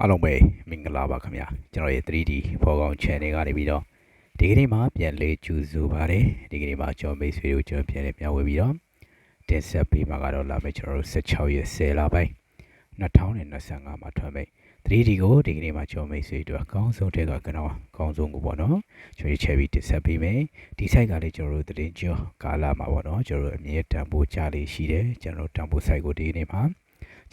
အားလုံးပဲမင်္ဂလာပါခင်ဗျာကျွန်တော်ရဲ့ 3D ဖော်ကောင် channel ကနေပြီးတော့ဒီကနေ့မှာပြန်လေးကျူစုပါတယ်ဒီကနေ့မှာကျွန်တော်မိတ်ဆွေတို့ကျွန်တော်ပြန်လေးမျှဝေပြီးတော့တင်ဆက်ပေးမှာကတော့လာမယ့်ကျွန်တော်တို့16ရက်10လပိုင်း2025မှာထွက်မယ် 3D ကိုဒီကနေ့မှာကျွန်တော်မိတ်ဆွေတို့အကောင်းဆုံးတဲ့ကကျွန်တော်အကောင်းဆုံးကိုပေါ့နော်ကျွန်တော်ချက်ပြီးတင်ဆက်ပေးမယ်ဒီ site ကလည်းကျွန်တော်တို့သတင်းကျော်ကာလာမှာပေါ့နော်ကျွန်တော်တို့အမြဲတမ်းပို့ကြလေးရှိတယ်ကျွန်တော်တို့တန်ဖိုး site ကိုဒီကနေ့မှာ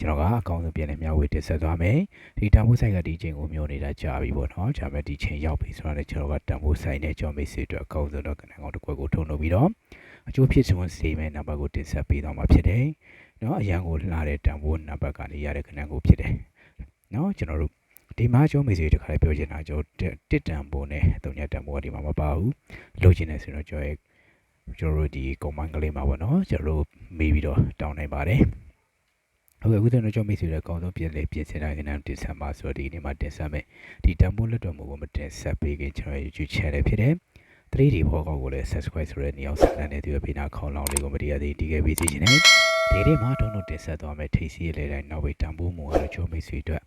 ကျွန်တော်ကအကောင်းဆုံးပြန်လည်မျှဝေတင်ဆက်သွားမယ်ဒီတန်ဖိုးဆိုင်ကဒီချိန်ကိုမျိုးနေတာကြာပြီပေါ့နော်ကြာမဲ့ဒီချိန်ရောက်ပြီဆိုတော့လည်းကျွန်တော်ကတန်ဖိုးဆိုင်နဲ့ကျွန်တော်မိတ်ဆွေတို့အကောင်းဆုံးတော့ကနန်းကောင်တစ်ခွက်ကိုထုံလုပ်ပြီးတော့အကျိုးဖြစ်ဆုံးစေမယ့်နံပါတ်ကိုတင်ဆက်ပေးတော့မှာဖြစ်တယ်နော်အရန်ကိုလှတဲ့တန်ဖိုးနံပါတ်ကနေရတဲ့ကနန်းကိုဖြစ်တယ်နော်ကျွန်တော်တို့ဒီမှာကျွန်တော်မိတ်ဆွေတို့ခါလေးပြောချင်တာကျွန်တော်တစ်တန်ဖိုးနဲ့တုံညတန်ဖိုးကဒီမှာမပါဘူးလိုချင်တယ်ဆိုတော့ကျွန်တော်ရဲ့ကျွန်တော်တို့ဒီကွန်မန့်ကလေးမှာပေါ့နော်ကျွန်တော်တို့မေးပြီးတော့တောင်းနိုင်ပါတယ် ဟုတ်ကဲ့အခုကျွန်တော်ကြောင့်မိတ်ဆွေတွေအကောင်းဆုံးပြင်လေပြင်ဆင်တာကနန်းတင်ဆက်ပါဆိုတော့ဒီနေ့မှာတင်ဆက်မယ်ဒီတန်ဖိုးလက်တော်မူကိုမတင်ဆက်ပေးခင်ကျွန်တော် YouTube channel ဖြစ်တယ် 3D ဘောကောက်ကိုလည်း subscribe ဆိုတဲ့နေရာဆက်လက်နေသူရဲ့ဘေးနာခေါင်းလောင်းလေးကိုမတရားသေးတီးခဲ့ပေးစီခြင်းနဲ့ဒီနေ့မှာတုံးတို့တင်ဆက်သွားမယ်ထိစီရလေတိုင်းနောက်ဝေးတန်ဖိုးမူကတော့ချိုးမိတ်ဆွေအတွက်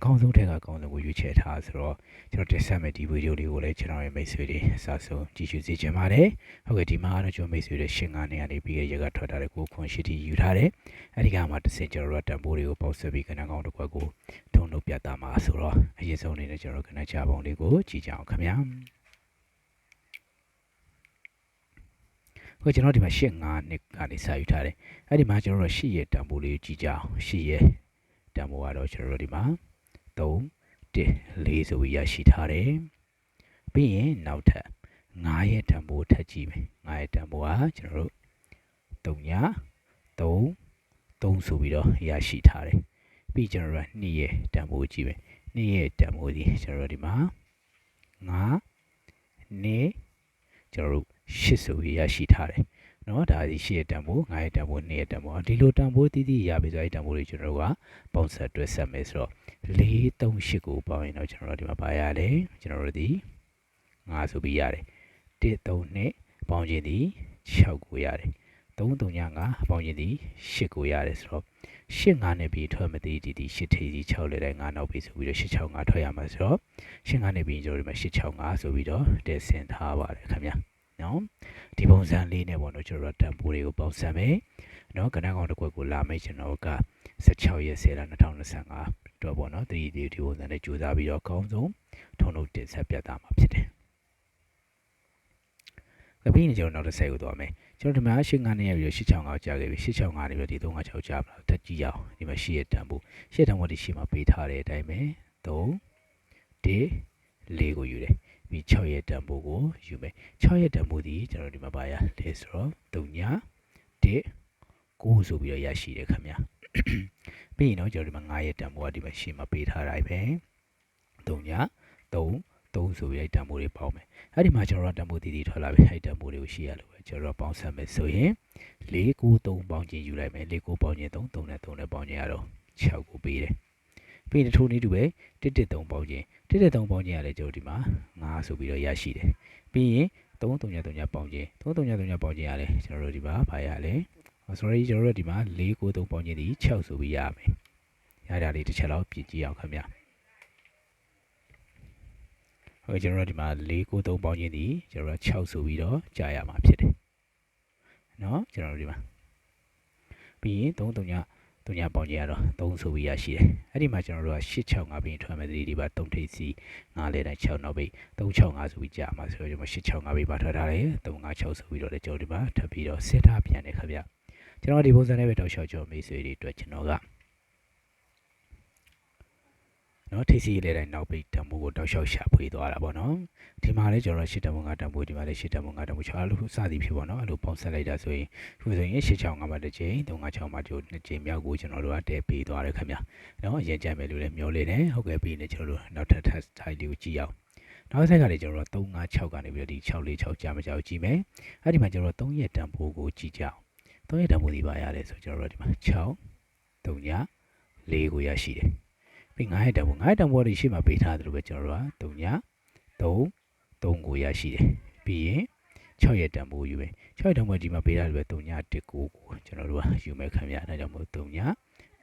အကောင်းဆုံးထက်ကအကောင်းဆုံးကိုရွေးချယ်ထားဆိုတော့ကျွန်တော်တင်ဆက်မယ်ဒီဗီဒီယိုလေးကိုလည်းကျွန်တော်ရဲ့မိတ်ဆွေတွေအစားဆုံးကြည့်ရှုစေချင်ပါတယ်ဟုတ်ကဲ့ဒီမှာကတော့ကျွန်တော်မိတ်ဆွေတွေရှင်းကားနေရနေပြီးရရကထွက်ထားတဲ့ကိုခွန်ရှိတီယူထားတယ်အဲ့ဒီကမှတစ်စင်ကျွန်တော်တို့တန်ဖိုးတွေကိုပေါက်ဆက်ပြီးကနန်းကောင်းတစ်ခွက်ကိုတုံးတို့ပြတာမှာဆိုတော့အရင်ဆုံးအနေနဲ့ကျွန်တော်ကနန်းချပုံလေးကိုကြည့်ကြအောင်ခင်ဗျာဟိုကျွန်တော်ဒီမှာရှစ်9နှစ်ကနေစာယူထားတယ်အဲ့ဒီမှာကျွန်တော်တို့ရှစ်ရဲ့တန်ဖိုးလေးကိုကြည့်ကြအောင်ရှစ်ရဲ့တန်ဖိုးကတော့ကျွန်တော်တို့ဒီမှာ 3 1 4ဆိုပြီးရရှိထားတယ်ပြီးရင်နောက်ထပ်9ရဲ့တန်ဖိုးထပ်ကြည့်မယ်9ရဲ့တန်ဖိုးကကျွန်တော်တို့3ည3 3ဆိုပြီးတော့ရရှိထားတယ်ပြီးကျွန်တော်တို့2ရဲ့တန်ဖိုးကြည့်မယ်2ရဲ့တန်ဖိုးဒီကျွန်တော်တို့ဒီမှာ9နေကျွန်တော်တို့8ဆိုပြီးရရှိထားတယ် နော်ဒါဒီရှိရတန်ဖိုး9ရတန်ဖိုး2ရတန်ဖိုးဒီလိုတန်ဖိုးတိတိရပြီဆိုအဲ့တန်ဖိုးတွေကျွန်တော်တို့ကပေါင်းဆက်တွဲဆက်မယ်ဆိုတော့438ကိုပေါင်းရင်တော့ကျွန်တော်တို့ဒီမှာပါရလေကျွန်တော်တို့ဒီ9ဆိုပြီးရတယ်1 3နဲ့ပေါင်းခြင်းဒီ6ကိုရတယ်3 3 9ပေါင်းခြင်းဒီ8ကိုရတယ်ဆိုတော့8 9နဲ့ပြီးထွက်မသေးဒီဒီ8ထေးကြီး6လဲတဲ့9နောက်ပြီးဆိုပြီးတော့8 6 9ထွက်ရမှာဆိုတော့8 9နဲ့ပြီးကျွန်တော်တို့ဒီမှာ8 6 9ဆိုပြီးတော့တည်ဆင်ထားပါတယ်ခင်ဗျာ နော်ဒီပုံစံလေးနဲ့ပေါ့နော်ကျွန်တော်တို့တန်ဖိုးတွေကိုပေါင်းစပ်မယ်နော်ကဏ္ဍကောင်တစ်ခွက်ကိုလာမယ်ကျွန်တော်က16ရက်10လ2025တော့ပေါ့နော်3ဒီဒီပုံစံနဲ့ကြိုးစားပြီးတော့အကောင်းဆုံးထုံထုတ်တင်ဆက်ပြသမှာဖြစ်တယ်ကပြီးရင်ကျွန်တော်နောက်တစ်ဆက်ကိုသွားမယ်ကျွန်တော်ဒီမှာရှင်း9နဲ့ရပြီးတော့865ကြာခဲ့ပြီ865နေပြီးတော့ဒီ356ကြာပါတက်ကြည့်အောင်ဒီမှာရှေ့ရတန်ဖို့ရှေ့တန်ဖို့ဒီရှေ့မှာပေးထားတဲ့အတိုင်းပဲ3 1 4ကိုယူတယ် ပြီး6ရက်တန်ဖိုးကိုယူမယ်6ရက်တန်ဖိုးဒီကျွန်တော်ဒီမှာပါရလဲဆိုတော့3ည1 9ဆိုပြီးတော့ရရှိတယ်ခင်ဗျာပြီးရင်တော့ကျွန်တော်ဒီမှာ9ရက်တန်ဖိုးကဒီမှာရှေ့မှာပေးထားတိုင်းပဲ3ည3 3ဆိုပြီးအဲ့တန်ဖိုးတွေပေါင်းမယ်အဲ့ဒီမှာကျွန်တော်တို့တန်ဖိုးတည်တည်ထွက်လာပြီအဲ့တန်ဖိုးတွေကိုရှိရလို့ပဲကျွန်တော်တို့ပေါင်းဆက်မယ်ဆိုရင်4 9 3ပေါင်းခြင်းယူလိုက်မယ်4 9ပေါင်းခြင်း3 3နဲ့3နဲ့ပေါင်းခြင်းရတော့6ကိုပေးတယ် ပြီးရင်ထိုးနည်းတူပဲ1 1 3ပေါင်းခြင်း1 1 3ပေါင်းခြင်းရလဲကျွန်တော်ဒီမှာ9ဆိုပြီးတော့ရရှိတယ်ပြီးရင်3 3 3 3ပေါင်းခြင်း3 3 3 3ပေါင်းခြင်းရလဲကျွန်တော်တို့ဒီမှာဘာရလဲ sorry ကျွန်တော်တို့ဒီမှာ4 9 3ပေါင်းခြင်းဒီ6ဆိုပြီးရမယ်ရတာလေးတစ်ချက်လောက်ပြင်ကြည့်အောင်ခင်ဗျာဟုတ်ကဲ့ကျွန်တော်တို့ဒီမှာ4 9 3ပေါင်းခြင်းဒီကျွန်တော်တို့6ဆိုပြီးတော့ကြာရမှာဖြစ်တယ်เนาะကျွန်တော်တို့ဒီမှာပြီးရင်3 3ည3ညပေါင်းခြင်းရတော့3ဆိုပြီးရရှိတယ်အဲ့ဒီမှာကျွန်တော်တို့က8 6 5ပြီးထွန်းမယ်ဒီပါ3ထိပ်စီ9လဲတိုင်း6နောက်ပြီး3 6 5ဆိုပြီးကြာမှာဆိုတော့ကျွန်တော်8 6 5ပြီးပါထွက်ထားတယ်3 5 6ဆိုပြီးတော့လည်းကျွန်တော်ဒီမှာထပ်ပြီးတော့စစ်ထားပြန်တယ်ခင်ဗျကျွန်တော်ဒီပုံစံနဲ့ပဲတောက်လျှောက်ကြောမိတ်ဆွေတွေအတွက်ကျွန်တော်က နော်ထိစီလေးတိုင်းနောက်ပိတ်တံမိုးကိုတောက်လျှောက်ရှာဖွေသွားတာပေါ့နော်ဒီမှာလည်းကျွန်တော်ရှစ်တံမိုးကတံမိုးဒီမှာလည်းရှစ်တံမိုးကတံမိုးချာလို့စသည်ဖြစ်ပေါ့နော်အဲ့လိုပေါင်းဆက်လိုက်တာဆိုရင်ခုဆိုရင်ရှစ်ချောင်းကမှတစ်ချိန်သုံးကချောင်းမှတို့နှစ်ချိန်မြောက်ကိုကျွန်တော်တို့ကတည့်ပေးသွားတယ်ခင်ဗျာနော်အရင်ကြံမယ်လို့လည်းမျှော်လင့်တယ်ဟုတ်ကဲ့ပြီးနေကျွန်တော်တို့နောက်ထပ်ထပ်ထိုင်လေးကိုကြည့်အောင်နောက်ဆက်ကလည်းကျွန်တော်တို့356ကနေပြီးတော့ဒီ646ကြာမကြောက်ကြည့်မယ်အဲ့ဒီမှာကျွန်တော်တို့3ရက်တံပိုးကိုကြည့်ကြအောင်3ရက်တံပိုးဒီပါရတယ်ဆိုကျွန်တော်တို့ဒီမှာ6 3ည4ကိုရရှိတယ် ပြီး9ရက်တံပိုး9ရက်တံပိုးတွေရှေ့မှာပေးထားတယ်လို့ပဲကျွန်တော်တို့က3ည3 3ကိုရရှိတယ်ပြီးရင်6ရက်တံပိုးယူမယ်6ရက်တံပိုးဒီမှာပေးထားတယ်ပဲ3ည1ကိုကိုကျွန်တော်တို့ကယူမယ်ခင်ဗျာဒါကြောင့်မို့3ည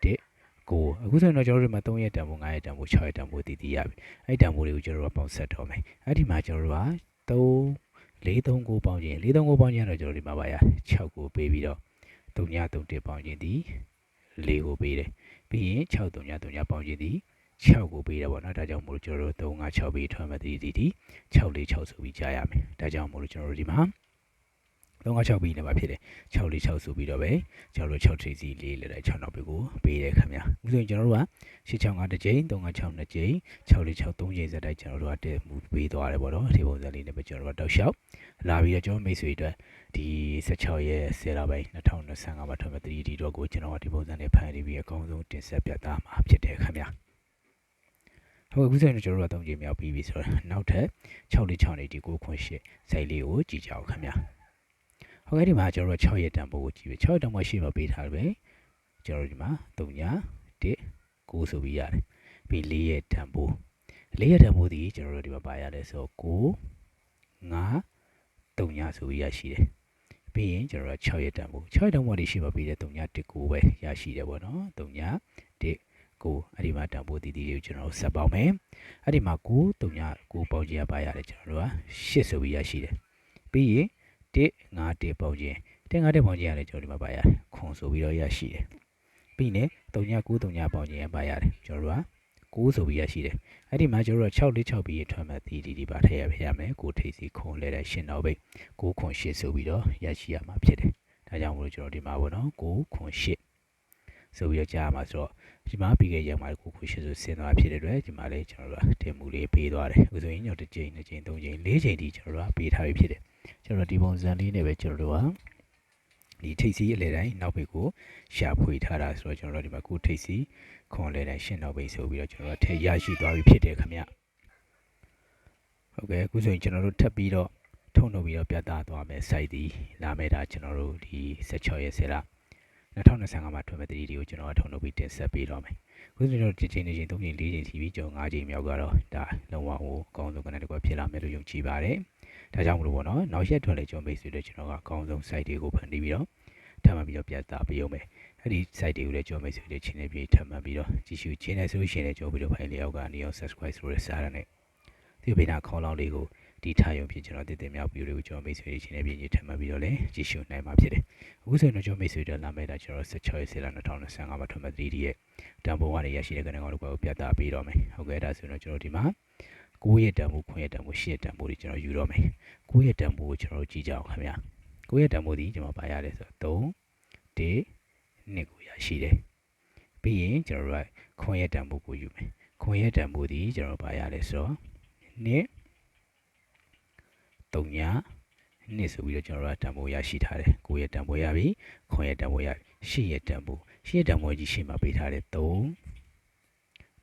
1ကိုအခုဆိုရင်တော့ကျွန်တော်တို့ဒီမှာ3ရက်တန်ဖိုး5ရက်တန်ဖိုး6ရက်တန်ဖိုးတည်တည်ရပြီအဲ့တန်ဖိုးတွေကိုကျွန်တော်တို့ကပေါင်းဆက်တော့မယ်အဲ့ဒီမှာကျွန်တော်တို့က3 439ပေါင်းခြင်း439ပေါင်းခြင်းကတော့ကျွန်တော်တို့ဒီမှာပါရ6ကိုပေးပြီးတော့331ပေါင်းခြင်းဒီ 4ကိုပေးတယ်ပြီးရင်6333ပေါင်းခြင်းဒီ6ကိုပေးတယ်ပေါ့နော်ဒါကြောင့်မို့လို့ကျွန်တော်တို့356ပေးထွက်မှတည်တည်ဒီ646ဆိုပြီးကြားရမယ်ဒါကြောင့်မို့လို့ကျွန်တော်တို့ဒီမှာ 356ပြီးနေမှာဖြစ်တယ်646ဆိုပြီးတော့ပဲကျွန်တော်တို့6 tracy လေးလည်း6နောက်ပြီးကိုပေးတယ်ခင်ဗျာဥဆိုရင်ကျွန်တော်တို့က665တစ်ကြိမ်356နှစ်ကြိမ်646 3ကြိမ်စက်တိုက်ကျွန်တော်တို့ကတည်မူပေးသွားတယ်ပေါ့နော်ဒီပုံစံလေးနဲ့ပဲကျွန်တော်တို့တောက်လျှောက်လာပြီးတော့ကျွန်တော်မိတ်ဆွေအတွက်ဒီ16ရက်10လပိုင်း2025မှာထွက်မဲ့ 3D တော့ကိုကျွန်တော်ကဒီပုံစံနဲ့ဖန်တီးပြီးအကောင်းဆုံးတင်ဆက်ပြသမှာဖြစ်တယ်ခင်ဗျာဟုတ်အခုဆိုရင်ကျွန်တော်တို့က3ကြိမ်မြောက်ပြီးပြီဆိုတော့နောက်ထပ်646နေဒီ9ခွန်8စိုက်လေးကိုကြည့်ကြအောင်ခင်ဗျာ ဟုတ်ကဲ့ဒီမှာကျွန်တော်တို့6ရက်တန်ဖိုးကိုကြည့်ပြီ6ရက်တန်ဖိုးရှိမှပေးထားတယ်ပဲကျွန်တော်တို့ဒီမှာ3ည1 9ဆိုပြီးရတယ်ပြီး4ရက်တန်ဖိုး4ရက်တန်ဖိုးဒီကျွန်တော်တို့ဒီမှာပါရတယ်ဆိုတော့9 5 3ညဆိုပြီးရရှိတယ်ပြီးရင်ကျွန်တော်တို့6ရက်တန်ဖိုး6ရက်တန်ဖိုးဒီရှိမှပေးတဲ့3ည1 9ပဲရရှိတယ်ပေါ့နော်3ည1ကိုအဲ့ဒီမှာတန်ဖိုးတည်တည်ကိုကျွန်တော်ဆက်ပေါင်းမယ်အဲ့ဒီမှာ9 3ည9ပေါင်းခြင်းရပါရတယ်ကျွန်တော်တို့က8ဆိုပြီးရရှိတယ်ပြီးရင် 1 5 1ပေါင်းခြင်း1 5 1ပေါင်းခြင်းရတယ်ကျွန်တော်ဒီမှာပါရတယ်ခွန်ဆိုပြီးတော့ရရှိတယ်ပြီးရင်3ည9 3ညပေါင်းခြင်းရပါရတယ်ကျွန်တော်တို့က9ဆိုပြီးရရှိတယ်အဲ့ဒီမှာကျွန်တော်တို့6 4 6ပြီးထွက်မှတည်တည်ဒီပါထည့်ရပြရမယ်ကိုထိပ်စီခွန်လဲတဲ့ရှင်းတော့ပဲ9ခွန်8ဆိုပြီးတော့ရရှိရမှာဖြစ်တယ်ဒါကြောင့်မလို့ကျွန်တော်ဒီမှာပေါ့နော်9ခွန်8ဆိုပြီးတော့ကြားရမှာဆိုတော့ဒီမှာပြီးခဲ့ရမှာကိုခွရှိဆိုဆင်းသွားဖြစ်တဲ့အတွက်ဒီမှာလည်းကျွန်တော်တို့တင်မှုလေးပေးသွားတယ်ဥဆိုရင်ညတစ်ကြိမ်နှစ်ကြိမ်သုံးကြိမ်လေးကြိမ်ဒီကျွန်တော်တို့ပေးထားပြီးဖြစ်တယ် ကျွန်တော်ဒီပုံစံလေးနဲ့ပဲကျွန်တော်တို့ကဒီထိပ်စီအလဲတိုင်းနောက်ဘက်ကိုရှာဖွေထားတာဆိုတော့ကျွန်တော်တို့ဒီမှာကိုထိပ်စီခွန်လဲတိုင်းရှင်းနောက်ဘက်ဆိုပြီးတော့ကျွန်တော်တို့ထည့်ရရှိသွားပြီဖြစ်တယ်ခင်ဗျဟုတ်ကဲ့အခုဆိုရင်ကျွန်တော်တို့ထပ်ပြီးတော့ထုံထုတ်ပြီးတော့ပြသသွားမယ် site ဒီလာမယ်ဒါကျွန်တော်တို့ဒီ16ရက်ဆယ်လား2025မှာထွက်မဲ့တတိတွေကိုကျွန်တော်ကထုံထုတ်ပြီးတင်ဆက်ပေးတော့မယ်။ခုဆိုတော့ဒီချိန်နေချိန်၃ချိန်၄ချိန်စီပြီးကျွန်တော်၅ချိန်မြောက်ကတော့ဒါလုံးဝဟိုအကောင်းဆုံးကနေတကွဖြစ်လာမယ်လို့ယုံကြည်ပါတယ်။ ဒါကြောင့်မလို့ပေါ့နော်နောက်ရက်ထွက်လေကျွန်တော်မိတ်ဆွေတွေကျွန်တော်ကအကောင်းဆုံး site တွေကိုဖန်တီးပြီးတော့ထပ်မံပြီးတော့ပြသပေးအောင်မယ်။အဲ့ဒီ site တွေကိုလည်းကျွန်တော်မိတ်ဆွေတွေချင်းနေပြီးထပ်မံပြီးတော့ကြည့်ရှုခြင်းနဲ့ဆိုရှင်လည်းကျွန်တော်ဗီဒီယိုဖိုင်လေးအောက်ကနေရော subscribe ဆိုရစားရတဲ့ဒီဗီဒီယိုခေါင်းလောင်းလေးကိုဒီထားရုံဖြစ်ကျွန်တော်တည်တည်မြောက်ပြီးလို့ကျွန်တော်မိတ်ဆွေတွေချင်းနေပြီးညထပ်မှပြီးတော့လည်းကြည့်ရှုနိုင်မှာဖြစ်တယ်။အခုဆိုရင်တော့ကျွန်တော်မိတ်ဆွေတွေလာမဲ့တာကျွန်တော်16ရက်လ2025မှာထွက်မဲ့ 3D ရဲ့တန်ဖိုးကနေရရှိတဲ့ကနေကောင်တို့ကိုပြသပေးတော့မယ်။ဟုတ်ကဲ့ဒါဆိုရင်တော့ကျွန်တော်ဒီမှာ 9ရက်တန်ဖိုး9ရက်တန်ဖိုး10ရက်တန်ဖိုးတွေကျွန်တော်ယူတော့မယ်။9ရက်တန်ဖိုးကိုကျွန်တော်ကြည့်ကြအောင်ခင်ဗျာ။9ရက်တန်ဖိုးဒီကျွန်တော်ပါရတယ်ဆိုတော့3 1 2ကိုရရှိတယ်။ပြီးရင်ကျွန်တော်တို့ကခွန်ရက်တန်ဖိုးကိုယူမယ်။ခွန်ရက်တန်ဖိုးဒီကျွန်တော်ပါရတယ်ဆိုတော့2 3ညနှစ်ဆိုပြီးတော့ကျွန်တော်တို့ကတန်ဖိုးရရှိထားတယ်9ရက်တန်ဖိုးရပြီ9ရက်တန်ဖိုးရပြီ10ရက်တန်ဖိုး10ရက်တန်ဖိုးကြီးရှေ့မှာပေးထားတယ်3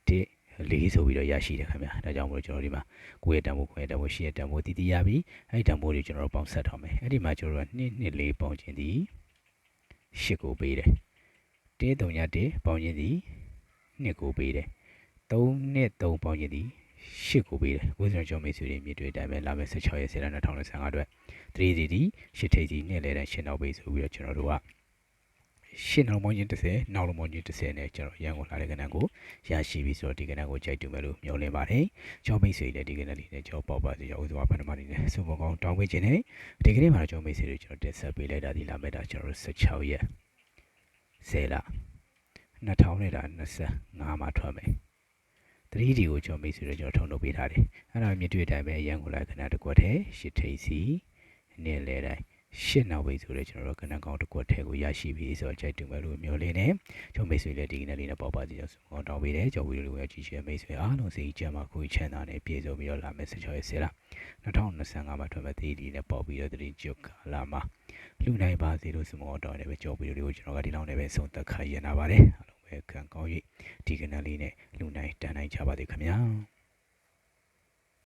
1 4ဆိုပြီးတော့ရရှိတယ်ခင်ဗျာဒါကြောင့်မို့လို့ကျွန်တော်ဒီမှာ9ရက်တန်ဖိုး9ရက်တန်ဖိုး10ရက်တန်ဖိုးတည်တည်ရပြီအဲ့ဒီတန်ဖိုးတွေကျွန်တော်တို့ပေါင်းဆက်ထားမယ်အဲ့ဒီမှာကျွန်တော်တို့က2နှစ်4ပေါင်းခြင်းဒီ10ကိုပေးတယ်1 3ည1ပေါင်းခြင်းဒီ2ကိုပေးတယ်3နှစ်3ပေါင်းခြင်းဒီရှစ်ကိုပေးတယ်ကိုစံကျော်မေးဆွေတွေမြစ်တွေအတိုင်းပဲလာမယ့်16ရက်7လ2025အတွက်3 CD ရှစ်ထိပ်စီနဲ့လဲတဲ့ရှင်းနောက်ပေးဆိုပြီးတော့ကျွန်တော်တို့က ရှင်းနောက်မောင်းချင်း30နောက်လုံးမောင်းချင်း30နဲ့ကျွန်တော်ရန်ကုန်လာတဲ့ကဏ္ဍကိုရရှိပြီဆိုတော့ဒီကဏ္ဍကိုကြိုက်တူမယ်လို့မျှော်လင့်ပါတယ်ကျော်မေးဆွေလည်းဒီကဏ္ဍလေးနဲ့ကျော်ပေါက်ပါစေရောက်ဥစွာပဏ္ဍမလေးနဲ့စုံပေါင်းတောင်းပေးခြင်းနဲ့ဒီကနေ့မှာကျော်မေးဆွေတွေကျွန်တော်တက်ဆက်ပေးလိုက်တာဒီလာမယ့်တာကျွန်တော်16ရက်10လ2025မှာထွက်မယ် 3D ကိုကျွန်တော်မိတ်ဆွေတို့ကျွန်တော်ထုံလုပ်ပေးထားတယ်အဲ့ဒါမြင်တွေ့တိုင်းပဲရန်ကုန်လိုက်ခဏတစ်ကွက်ထဲရှစ်ထိပ်စီနေလေတိုင်း ရှစ်နောက်ပိတ်ဆိုတော့ကျွန်တော်တို့ကဏ္ဍကောင်းတစ်ကွက်ထဲကိုရရှိပြီဆိုတော့ကြိုက်တူမယ်လို့မျိုးလေးနဲ့ကျွန်တော်မိတ်ဆွေလည်းဒီကနေ့လေးနဲ့ပေါ့ပါစီကျွန်တော်တောင်းပေးတယ်ကျွန်တော်ဗီဒီယိုလေးကိုကြည့်ရှုမိတ်ဆွေအားလုံးစိတ်ကြမ်းမှာခုချမ်းသာနဲ့ပြေဆုံးပြီးတော့လာမယ်ဆက်ချောရဲ့ဆရာ2025မှာထွက်မဲ့ 3D နဲ့ပေါ့ပြီးတော့ 3D ကျုပ်ကာလာမှာလူနိုင်ပါစေလို့စမောတောင်းနေပဲကျွန်တော်ဗီဒီယိုလေးကိုကျွန်တော်ကဒီလောက်နဲ့ပဲဆုံးသက်ခါရနာပါတယ်ကံကောင်း၍ဒီကနေ့လေးနဲ့လူနိုင်တန်နိုင်ကြပါသေးခင်ဗျာ